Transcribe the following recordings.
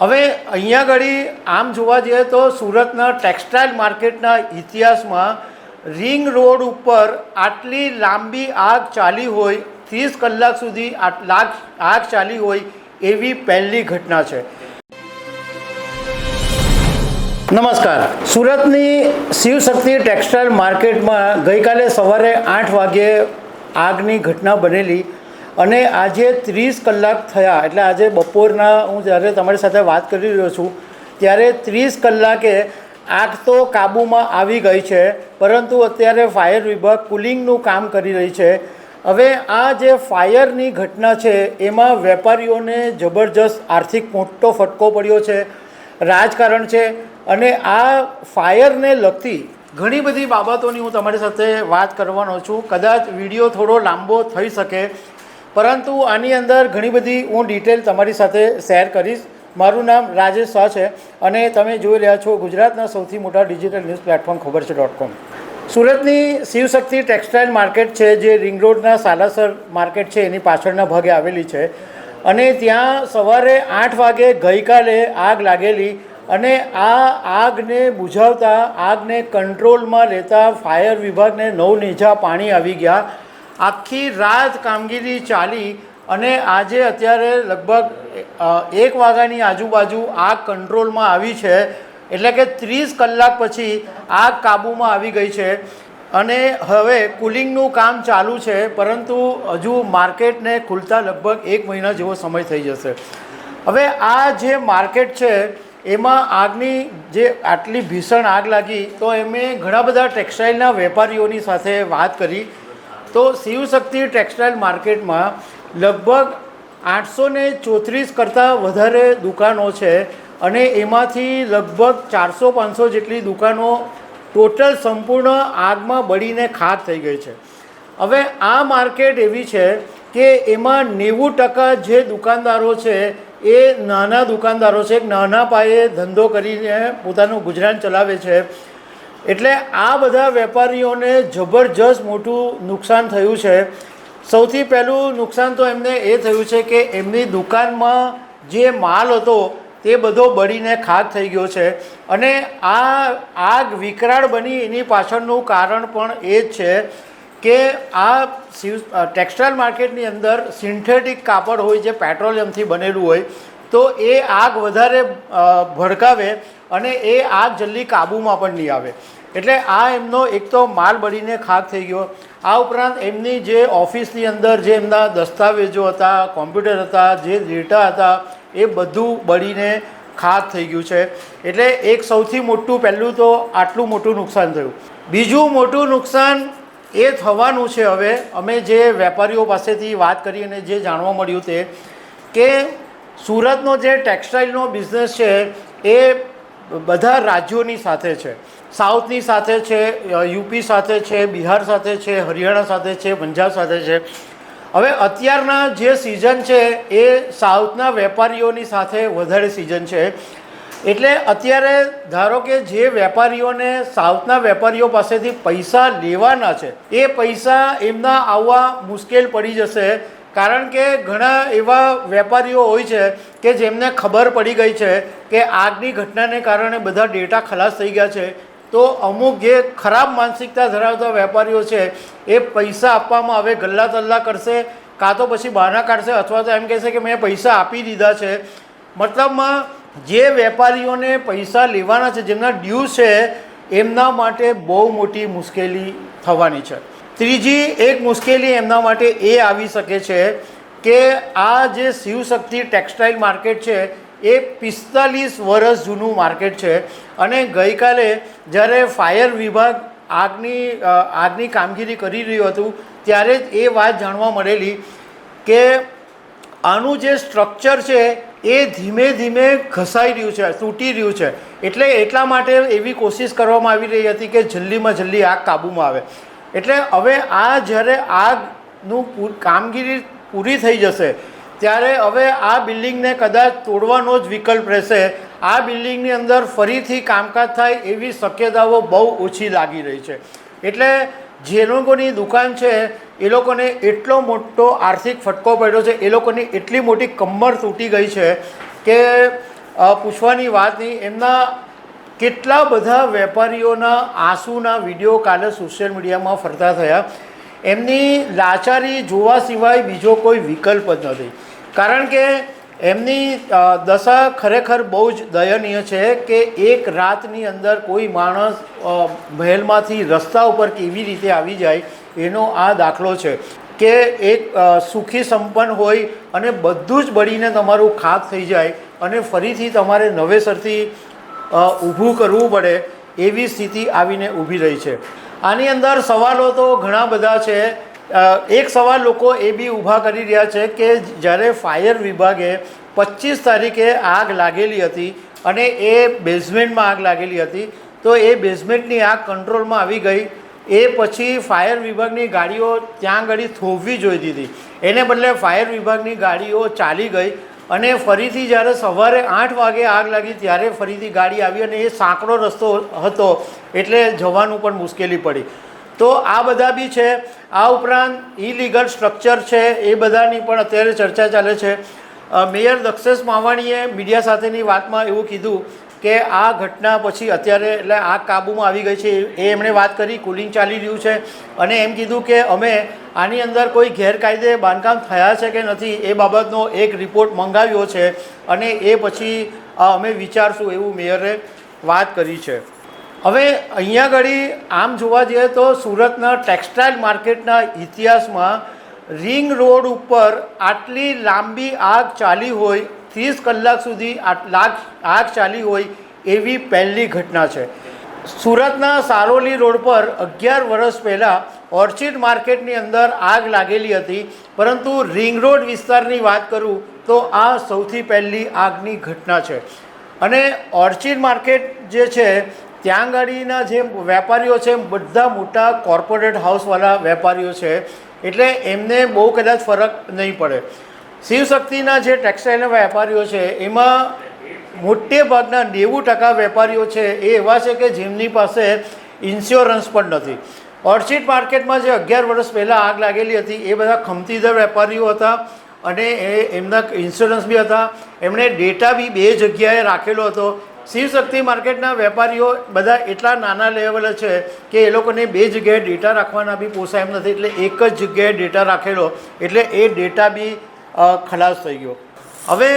હવે અહીંયા ઘડી આમ જોવા જઈએ તો સુરતના ટેક્સટાઇલ માર્કેટના ઇતિહાસમાં રિંગ રોડ ઉપર આટલી લાંબી આગ ચાલી હોય, ત્રીસ કલાક સુધી લાખ આગ ચાલી હોય એવી પહેલી ઘટના છે. નમસ્કાર. સુરતની શિવશક્તિ ટેક્સટાઇલ માર્કેટમાં ગઈકાલે સવારે આઠ વાગ્યે આગની ઘટના બનેલી. અને આજે ત્રીસ કલાક થયા, એટલે આજે બપોરના હું જ્યારે તમારી સાથે વાત કરી રહ્યો છું, ત્યારે ત્રીસ કલાકે આગ તો કાબૂમાં આવી ગઈ છે, પરંતુ અત્યારે ફાયર વિભાગ કુલિંગનું કામ કરી રહી છે. હવે આ જે ફાયરની ઘટના છે, એમાં વેપારીઓને જબરજસ્ત આર્થિક મોટો ફટકો પડ્યો છે, રાજકારણ છે, અને આ ફાયરને લગતી ઘણી બધી બાબતોની હું તમારી સાથે વાત કરવાનો છું. કદાચ વીડિયો થોડો લાંબો થઈ શકે પરંતુ આની અંદર ઘણી બધી હું ડિટેલ તમારી સાથે શેર કરીશ. મારું નામ રાજેશ શાહ છે અને તમે જોઈ રહ્યા છો ગુજરાતના સૌથી મોટા ડિજિટલ ન્યૂઝ પ્લેટફોર્મ ખબર છે ડોટ કોમ સુરતની શિવશક્તિ ટેક્સટાઇલ માર્કેટ છે, જે રિંગ રોડના સાલાસર માર્કેટ છે, એની પાછળના ભાગે આવેલી છે. અને ત્યાં સવારે આઠ વાગે ગઈકાલે આગ લાગેલી અને આ આગને બુઝાવતા, આગને કંટ્રોલમાં લેતા ફાયર વિભાગને નવ નીજા પાણી આવી ગયા. આખી રાત કામગીરી ચાલી અને આજે અત્યારે લગભગ એક વાગ્યાની આજુબાજુ આગ કંટ્રોલમાં આવી છે. એટલે કે ત્રીસ કલાક પછી આગ કાબૂમાં આવી ગઈ છે. અને હવે કુલિંગનું કામ ચાલુ છે, પરંતુ હજુ માર્કેટને ખુલતા લગભગ એક મહિના જેવો સમય થઈ જશે. હવે આ જે માર્કેટ છે, એમાં આગની જે આટલી ભીષણ આગ લાગી, તો એમે ઘણા બધા ટેક્સટાઇલના વેપારીઓની સાથે વાત કરી. તો શિવશક્તિ ટેક્સટાઇલ માર્કેટમાં લગભગ આઠસો ને ચોત્રીસ કરતાં વધારે દુકાનો છે અને એમાંથી લગભગ ચારસો પાંચસો જેટલી દુકાનો ટોટલ સંપૂર્ણ આગમાં બળીને ખાક થઈ ગઈ છે. હવે આ માર્કેટ એવી છે કે એમાં નેવું ટકા જે દુકાનદારો છે એ નાના દુકાનદારો છે નાના પાયે ધંધો કરીને પોતાનું ગુજરાન ચલાવે છે. એટલે આ બધા વેપારીઓને જબરજસ્ત મોટું નુકસાન થયું છે. સૌથી પહેલું નુકસાન તો એમને એ થયું છે કે એમની દુકાનમાં જે માલ હતો તે બધો બળીને ખાક થઈ ગયો છે. અને આ આગ વિકરાળ બની એની પાછળનું કારણ પણ એ જ છે કે આ ટેક્સટાઇલ માર્કેટની અંદર સિન્થેટિક કાપડ હોય જે પેટ્રોલિયમથી બનેલું હોય તો એ આગ વધારે ભડકાવે અને એ આગ જલ્દી કાબૂમાં પણ નહીં આવે. એટલે આ એમનો એક તો માલ બળીને ખાક થઈ ગયો. આ ઉપરાંત એમની જે ઓફિસની અંદર જે એમના દસ્તાવેજો હતા, કોમ્પ્યુટર હતા, જે ડેટા હતા, એ બધું બળીને ખાક થઈ ગયું છે. એટલે એક સૌથી મોટું પહેલું તો આટલું મોટું નુકસાન થયું. બીજું મોટું નુકસાન એ થવાનું છે હવે. અમે જે વેપારીઓ પાસેથી વાત કરી અને જે જાણવા મળ્યું તે, કે સુરતનો જે ટેક્સટાઇલનો બિઝનેસ છે, એ બધા રાજ્યોની સાથે છે. સાઉથની સાથે છે યુપી સાથે છે, બિહાર સાથે છે, હરિયાણા સાથે છે, પંજાબ સાથે છે. હવે અત્યારના જે સિઝન છે, એ સાઉથના વેપારીઓની સાથે વધારે સિઝન છે. એટલે અત્યારે ધારો કે જે વેપારીઓને સાઉથના વેપારીઓ પાસેથી પૈસા લેવાના છે, એ પૈસા એમના આવવા મુશ્કેલ પડી જશે. કારણ કે ઘણા એવા વેપારીઓ હોય છે કે જેમને ખબર પડી ગઈ છે કે આગની ઘટનાને કારણે બધા ડેટા ખલાસ થઈ ગયા છે. તો અમુક જે ખરાબ માનસિકતા ધરાવતા વેપારીઓ છે, એ પૈસા આપવામાં આવે, ગલ્લા તલ્લા કરશે, કાં તો પછી બહાના કાઢશે, અથવા તો એમ કહેશે કે મેં પૈસા આપી દીધા છે. મતલબમાં જે વેપારીઓને પૈસા લેવાના છે, જેમના ડ્યુ છે, એમના માટે બહુ મોટી મુશ્કેલી થવાની છે. ત્રીજી એક મુશ્કેલી એમના માટે એ આવી શકે છે કે આ જે શિવશક્તિ ટેક્સટાઇલ માર્કેટ છે એ પિસ્તાલીસ વર્ષ જૂનું માર્કેટ છે. અને ગઈકાલે જ્યારે ફાયર વિભાગ આગની આગની કામગીરી કરી રહ્યું હતું, ત્યારે જ એ વાત જાણવા મળેલી કે આનું જે સ્ટ્રક્ચર છે એ ધીમે ધીમે ઘસાઈ રહ્યું છે, તૂટી રહ્યું છે. એટલે એટલા માટે એવી કોશિશ કરવામાં આવી રહી હતી કે જલ્દીમાં જલ્દી આગ કાબૂમાં આવે. એટલે હવે આ જ્યારે આગનું કામગીરી પૂરી થઈ જશે ત્યારે હવે આ બિલ્ડિંગને કદાચ તોડવાનો જ વિકલ્પ રહેશે. આ બિલ્ડિંગની અંદર ફરીથી કામકાજ થાય એવી શક્યતાઓ બહુ ઓછી લાગી રહી છે. એટલે જે લોકોની દુકાન છે, એ લોકોને એટલો મોટો આર્થિક ફટકો પડ્યો છે, એ લોકોની એટલી મોટી કમર તૂટી ગઈ છે કે પૂછવાની વાત નહીં, એમના કેટલા બધા વેપારીઓના આંસુના વીડિયો કાલે સોશિયલ મીડિયામાં ફરતા થયા. એમની લાચારી જોવા સિવાય બીજો કોઈ વિકલ્પ જ નથી. કારણ કે એમની દશા ખરેખર બહુ જ દયનીય છે કે એક રાતની અંદર કોઈ માણસ મહેલમાંથી રસ્તા ઉપર કેવી રીતે આવી જાય એનો આ દાખલો છે. કે એક સુખી સંપન્ન હોય અને બધું જ બળીને તમારું ખાક થઈ જાય અને ફરીથી તમારે નવેસરથી ઊભું કરવું પડે એવી સ્થિતિ આવીને ઊભી રહી છે. આની અંદર સવાલો તો ઘણા બધા છે. એક સવાલ લોકો એ બી ઊભા કરી રહ્યા છે કે જ્યારે ફાયર વિભાગે પચીસ તારીખે આગ લાગેલી હતી અને એ બેઝમેન્ટમાં આગ લાગેલી હતી, તો એ બેઝમેન્ટની આગ કંટ્રોલમાં આવી ગઈ. એ પછી ફાયર વિભાગની ગાડીઓ ત્યાં આગળ થોભવી જોઈ દીધી. એને બદલે ફાયર વિભાગની ગાડીઓ ચાલી ગઈ અને ફરીથી જ્યારે સવારે આઠ વાગે આગ લાગી ત્યારે ફરીથી ગાડી આવી અને એ સાંકડો રસ્તો હતો, એટલે જવાનું પણ મુશ્કેલી પડી. તો આ બધા બી છે. આ ઉપરાંત ઇલીગલ સ્ટ્રક્ચર છે, એ બધાની પણ અત્યારે ચર્ચા ચાલે છે. મેયર દક્ષેશ માવાણીએ મીડિયા સાથેની વાતમાં એવું કીધું કે આ ઘટના પછી અત્યારે એટલે આગ કાબૂમાં આવી ગઈ છે, એ એમણે વાત કરી, કુલિંગ ચાલી રહ્યું છે. અને એમ કીધું કે અમે આની અંદર કોઈ ગેરકાયદે બાંધકામ થયા છે કે નથી, એ બાબતનો એક રિપોર્ટ મંગાવ્યો છે. અને એ પછી અમે વિચારશું એવું મેયરે વાત કરી છે. હવે અહીંયા ઘડી આમ જોવા જઈએ તો સુરતના ટેક્સટાઇલ માર્કેટના ઇતિહાસમાં રિંગ રોડ ઉપર આટલી લાંબી આગ ચાલી હોય, ત્રીસ કલાક સુધી લાગ, આગ ચાલી હોય એવી પહેલી ઘટના છે. સુરતના સારોલી રોડ પર અગિયાર વર્ષ પહેલાં ઓર્ચિડ માર્કેટની અંદર આગ લાગેલી હતી. પરંતુ રિંગ રોડ વિસ્તારની વાત કરું તો આ સૌથી પહેલી આગની ઘટના છે. અને ઓર્ચિડ માર્કેટ જે છે ત્યાં ગાડીના જે વેપારીઓ છે, બધા મોટા કોર્પોરેટ હાઉસવાળા વેપારીઓ છે, એટલે એમને બહુ કદાચ ફરક નહીં પડે. શિવશક્તિના જે ટેક્સટાઇલના વેપારીઓ છે, એમાં મોટે ભાગના નેવું ટકા વેપારીઓ છે, એ એવા છે કે જેમની પાસે ઇન્સ્યોરન્સ પણ નથી. ઓર્ચિડ માર્કેટમાં જે અગિયાર વર્ષ પહેલાં આગ લાગેલી હતી, એ બધા ખમતીદર વેપારીઓ હતા અને એ એમના ઇન્સ્યોરન્સ બી હતા. એમણે ડેટા બી બે જગ્યાએ રાખેલો હતો. શિવશક્તિ માર્કેટના વેપારીઓ બધા એટલા નાના લેવલે છે કે એ લોકોને બે જગ્યાએ ડેટા રાખવાના બી પોસાય એમ નથી. એટલે એક જ જગ્યાએ ડેટા રાખેલો, એટલે એ ડેટા બી ખલાસ થઈ ગયો. હવે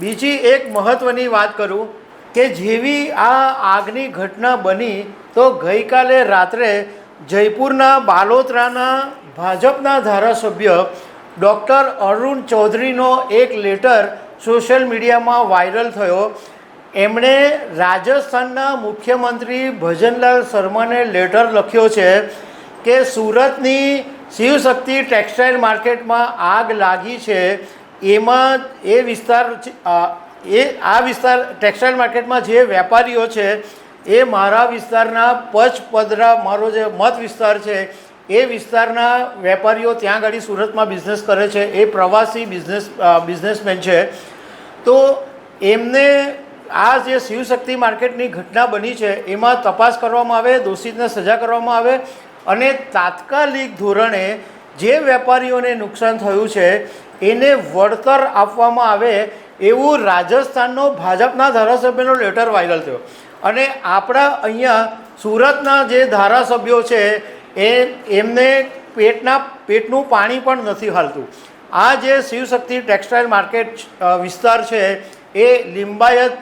બીજી એક મહત્ત્વની વાત કરું કે જેવી આ આગની ઘટના બની, તો ગઈકાલે રાત્રે જયપુરના બાલોતરાના ભાજપના ધારાસભ્ય ડૉક્ટર અરુણ ચૌધરીનો એક લેટર સોશિયલ મીડિયામાં વાયરલ થયો. એમણે રાજસ્થાનના મુખ્યમંત્રી ભજનલાલ શર્માને લેટર લખ્યો છે કે સુરતની શિવશક્તિ ટેક્સટાઇલ માર્કેટમાં આગ લાગી છે. એમાં એ વિસ્તાર એ, આ વિસ્તાર ટેક્સટાઇલ માર્કેટમાં જે વેપારીઓ છે, એ મારા વિસ્તારના પચપદરા, મારો જે મત વિસ્તાર છે, એ વિસ્તારના વેપારીઓ ત્યાં આગળ સુરતમાં બિઝનેસ કરે છે. એ પ્રવાસી બિઝનેસ બિઝનેસમેન છે. તો એમને આ જે શિવશક્તિ માર્કેટની ઘટના બની છે, એમાં તપાસ કરવામાં આવે, દોષિતને સજા કરવામાં આવે અને તાત્કાલિક ધોરણે જે વેપારીઓને નુકસાન થયું છે, એને વળતર આપવામાં આવે એવું રાજસ્થાનનો ભાજપના ધારાસભ્યનો લેટર વાયરલ થયો. અને આપણા અહીંયા સુરતના જે ધારાસભ્યો છે, એ એમને પેટના, પેટનું પાણી પણ નથી હાલતું. આ જે શિવશક્તિ ટેક્સટાઇલ માર્કેટ વિસ્તાર છે એ લિંબાયત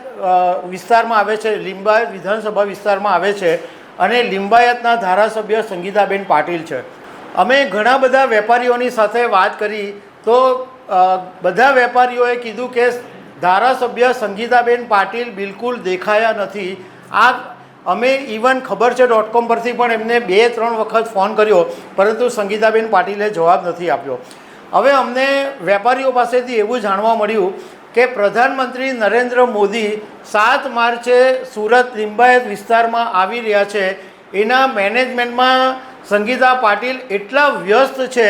વિસ્તારમાં આવે છે, લિંબાયત વિધાનસભા વિસ્તારમાં આવે છે અને લિંબાયતના ધારાસભ્ય સંગીતાબેન પાટીલ છે. અમે ઘણા બધા વેપારીઓની સાથે વાત કરી તો બધા વેપારીઓએ કીધું કે ધારાસભ્ય સંગીતાબેન પાટીલ બિલકુલ દેખાયા નથી. આ અમે ઇવન ખબર છે ડોટ કોમ પરથી પણ એમને બે ત્રણ વખત ફોન કર્યો, પરંતુ સંગીતાબેન પાટીલે જવાબ નથી આપ્યો. હવે અમને વેપારીઓ પાસેથી એવું જાણવા મળ્યું કે પ્રધાનમંત્રી નરેન્દ્ર મોદી સાત માર્ચે સુરત, લિંબાયત વિસ્તારમાં આવી રહ્યા છે. એના મેનેજમેન્ટમાં સંગીતા પાટીલ એટલા વ્યસ્ત છે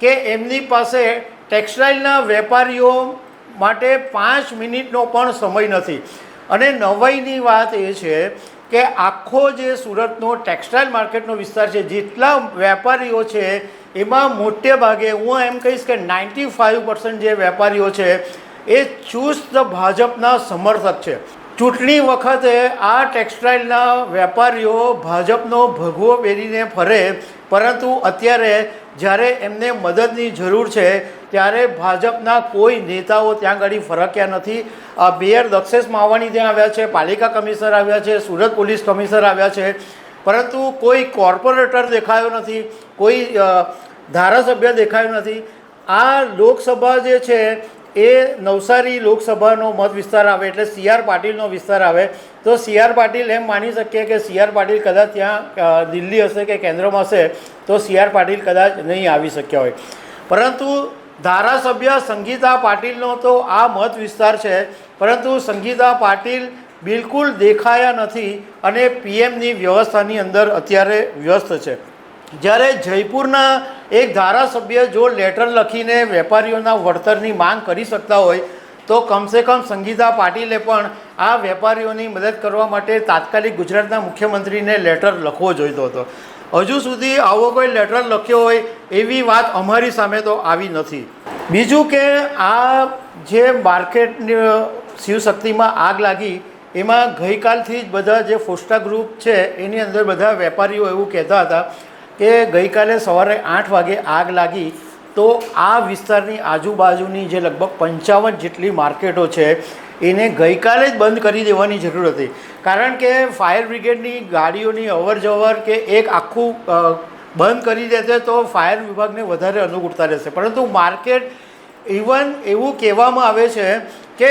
કે એમની પાસે ટેક્સટાઇલના વેપારીઓ માટે પાંચ મિનિટનો પણ સમય નથી. અને નવાઈની વાત એ છે કે આખો જે સુરતનો ટેક્સટાઇલ માર્કેટનો વિસ્તાર છે, જેટલા વેપારીઓ છે, એમાં મોટે ભાગે હું એમ કહીશ કે નાઇન્ટી ફાઇવ પર્સન્ટ જે વેપારીઓ છે એ ચુસ્ત ભાજપના સમર્થક છે. ચૂંટણી વખતે આ ટેક્સટાઇલના વેપારીઓ ભાજપનો ભગવો પહેરીને ફરે, પરંતુ અત્યારે જ્યારે એમને મદદની જરૂર છે, ત્યારે ભાજપના કોઈ નેતાઓ ત્યાં આગળ ફરક્યા નથી. આ મેયર દક્ષેશ માવાણી ત્યાં આવ્યા છે, પાલિકા કમિશનર આવ્યા છે, સુરત પોલીસ કમિશનર આવ્યા છે. પરંતુ કોઈ કોર્પોરેટર દેખાયો નથી, કોઈ ધારાસભ્ય દેખાયો નથી. આ લોકસભા જે છે એ નવસારી લોકસભાનો મત વિસ્તાર આવે એટલે સી આર પાટીલનો વિસ્તાર આવે, તો સી આર પાટીલ એમ માની શકીએ કે સી આર પાટીલ કદાચ ત્યાં દિલ્હી હશે કે કેન્દ્રમાં હશે, તો સી આર પાટીલ કદાચ નહીં આવી શક્યા હોય. પરંતુ ધારાસભ્ય સંગીતા પાટીલનો તો આ મત વિસ્તાર છે, પરંતુ સંગીતા પાટીલ બિલકુલ દેખાયા નથી અને પીએમની વ્યવસ્થાની અંદર અત્યારે વ્યસ્ત છે. જ્યારે જયપુરના એક ધારાસભ્ય જો લેટર લખીને વેપારીઓના વળતરની માંગ કરી શકતા હોય, તો કમસે કમ સંગીતા પાટીલે પણ આ વેપારીઓની મદદ કરવા માટે તાત્કાલિક ગુજરાતના મુખ્યમંત્રીને લેટર લખવો જોઈતો હતો. હજુ સુધી આવો કોઈ લેટર લખ્યો હોય એવી વાત અમારી સામે તો આવી નથી. બીજું કે આ જે માર્કેટ શિવશક્તિમાં આગ લાગી, એમાં ગઈકાલથી જ બધા જે ફોસ્ટા ગ્રુપ છે, એની અંદર બધા વેપારીઓ એવું કહેતા હતા કે ગઈકાલે સવારે આઠ વાગે આગ લાગી, તો આ વિસ્તારની આજુબાજુની જે લગભગ પંચાવન જેટલી માર્કેટો છે, એને ગઈકાલે જ બંધ કરી દેવાની જરૂર હતી. કારણ કે ફાયર બ્રિગેડની ગાડીઓની અવર જવર કે એક આખું બંધ કરી દેશે તો ફાયર વિભાગને વધારે અનુકૂળતા રહેશે. પરંતુ માર્કેટ ઇવન એવું કહેવામાં આવે છે કે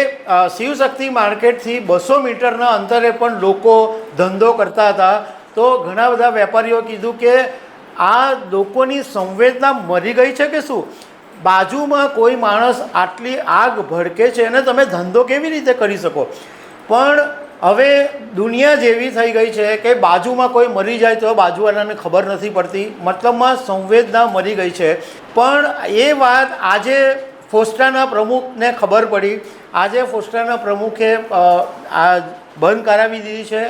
શિવશક્તિ માર્કેટથી બસો મીટરના અંતરે પણ લોકો ધંધો કરતા હતા. તો ઘણા બધા વેપારીઓ કીધું કે આ લોકોની સંવેદના મરી ગઈ છે કે શું? બાજુમાં કોઈ માણસ આટલી આગ ભડકે છે અને તમે ધંધો કેવી રીતે કરી શકો? પણ હવે દુનિયા જેવી થઈ ગઈ છે કે બાજુમાં કોઈ મરી જાય તો બાજુવાળાને ખબર નથી પડતી. મતલબમાં સંવેદના મરી ગઈ છે. પણ એ વાત આજે ફોસ્ટાના પ્રમુખને ખબર પડી. આજે ફોસ્ટાના પ્રમુખે આ બંધ કરાવી દીધી છે.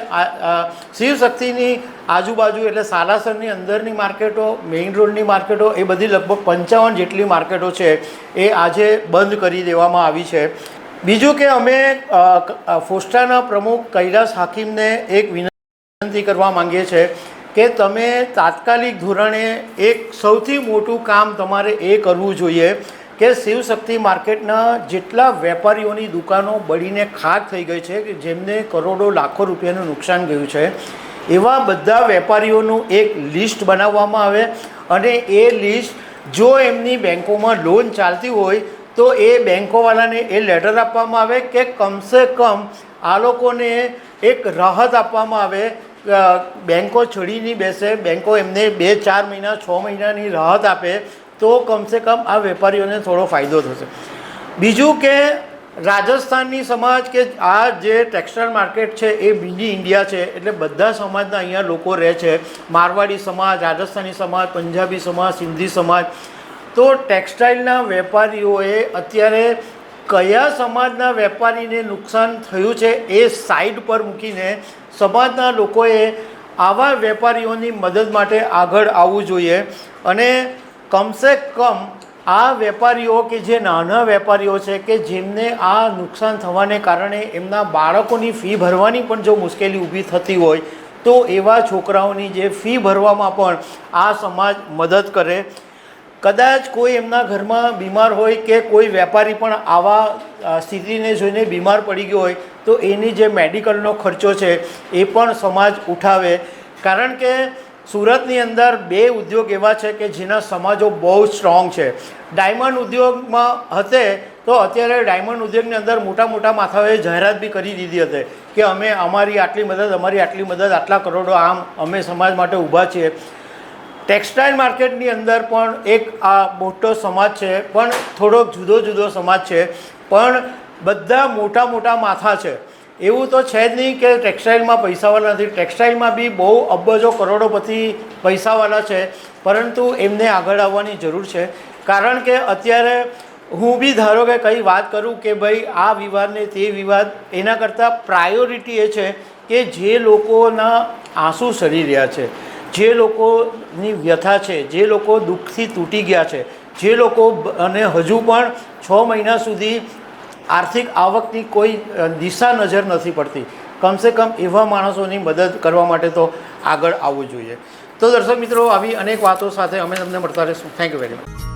શિવશક્તિની આજુબાજુ એટલે સાલાસરની અંદરની માર્કેટો, મેઇન રોડની માર્કેટો એ બધી લગભગ પંચાવન જેટલી માર્કેટો છે એ આજે બંધ કરી દેવામાં આવી છે. બીજું કે અમે ફોસ્ટાના પ્રમુખ કૈલાસ હાકીમને એક વિનંતી કરવા માંગીએ છીએ કે તમે તાત્કાલિક ધોરણે એક સૌથી મોટું કામ તમારે એ કરવું જોઈએ કે શિવશક્તિ માર્કેટના જેટલા વેપારીઓની દુકાનો બળીને ખાક થઈ ગઈ છે કે જેમને કરોડો, લાખો રૂપિયાનું નુકસાન ગયું છે, એવા બધા વેપારીઓનું એક લિસ્ટ બનાવવામાં આવે અને એ લિસ્ટ જો એમની બેંકોમાં લોન ચાલતી હોય તો એ બેન્કોવાળાને એ લેટર આપવામાં આવે કે કમસે કમ આ લોકોને એક રાહત આપવામાં આવે. બેન્કો બેંકો છોડી નહીં બેસે બેન્કો એમને બે ચાર મહિના, છ મહિનાની રાહત આપે તો કમસે કમ આ વેપારીઓને થોડો ફાયદો થશે. બીજું કે રાજસ્થાનની સમાજ કે આ જે ટેક્સટાઇલ માર્કેટ છે એ બીજી ઇન્ડિયા છે, એટલે બધા સમાજના અહીંયા લોકો રહે છે. મારવાડી સમાજ, રાજસ્થાની સમાજ, પંજાબી સમાજ, સિંધી સમાજ. તો ટેક્સટાઇલના વેપારીઓએ અત્યારે કયા સમાજના વેપારીને નુકસાન થયું છે એ સાઈડ પર મૂકીને સમાજના લોકોએ આવા વેપારીઓની મદદ માટે આગળ આવવું જોઈએ. અને કમસે કમ આ વેપારીઓ કે જે નાના વેપારીઓ છે કે જેમને આ નુકસાન થવાને કારણે એમના બાળકોની ફી ભરવાની પણ જો મુશ્કેલી ઊભી થતી હોય, તો એવા છોકરાઓની જે ફી ભરવામાં પણ આ સમાજ મદદ કરે. કદાચ કોઈ એમના ઘરમાં બીમાર હોય કે કોઈ વેપારી પણ આવા સ્થિતિને જોઈને બીમાર પડી ગયો હોય, તો એની જે મેડિકલનો ખર્ચો છે એ પણ સમાજ ઉઠાવે. કારણ કે સુરતની અંદર બે ઉદ્યોગ એવા છે કે જેના સમાજો બહુ સ્ટ્રોંગ છે. ડાયમંડ ઉદ્યોગમાં હતે તો અત્યારે ડાયમંડ ઉદ્યોગની અંદર મોટા મોટા માથાઓએ જાહેરાત બી કરી દીધી હતી કે અમે અમારી આટલી મદદ, અમારી આટલી મદદ, આટલા કરોડો આમ અમે સમાજ માટે ઊભા છીએ. ટેક્સટાઇલ માર્કેટની અંદર પણ એક આ મોટો સમાજ છે, પણ થોડોક જુદો જુદો સમાજ છે, પણ બધા મોટા મોટા માથા છે. એવું તો છે જ નહીં કે ટેક્સટાઇલમાં પૈસાવાળા નથી. ટેક્સટાઇલમાં બી બહુ અબજો કરોડોપતિ પૈસાવાળા છે. પરંતુ એમને આગળ આવવાની જરૂર છે. કારણ કે અત્યારે હું બી ધારો કે કંઈ વાત કરું કે ભાઈ આ વિવાદ ને તે વિવાદ, એના કરતાં પ્રાયોરિટી એ છે કે જે લોકોના આંસુ સરી રહ્યા છે, જે લોકોની વ્યથા છે, જે લોકો દુઃખથી તૂટી ગયા છે, જે લોકો અને હજુ પણ છ મહિના સુધી આર્થિક આવકની કોઈ દિશા નજર નથી પડતી. કમસે કમ એવા માણસોની મદદ કરવા માટે તો આગળ આવવું જોઈએ. તો દર્શક મિત્રો, આવી અનેક વાતો સાથે અમે તમને મળતા રહીશું. Thank you very much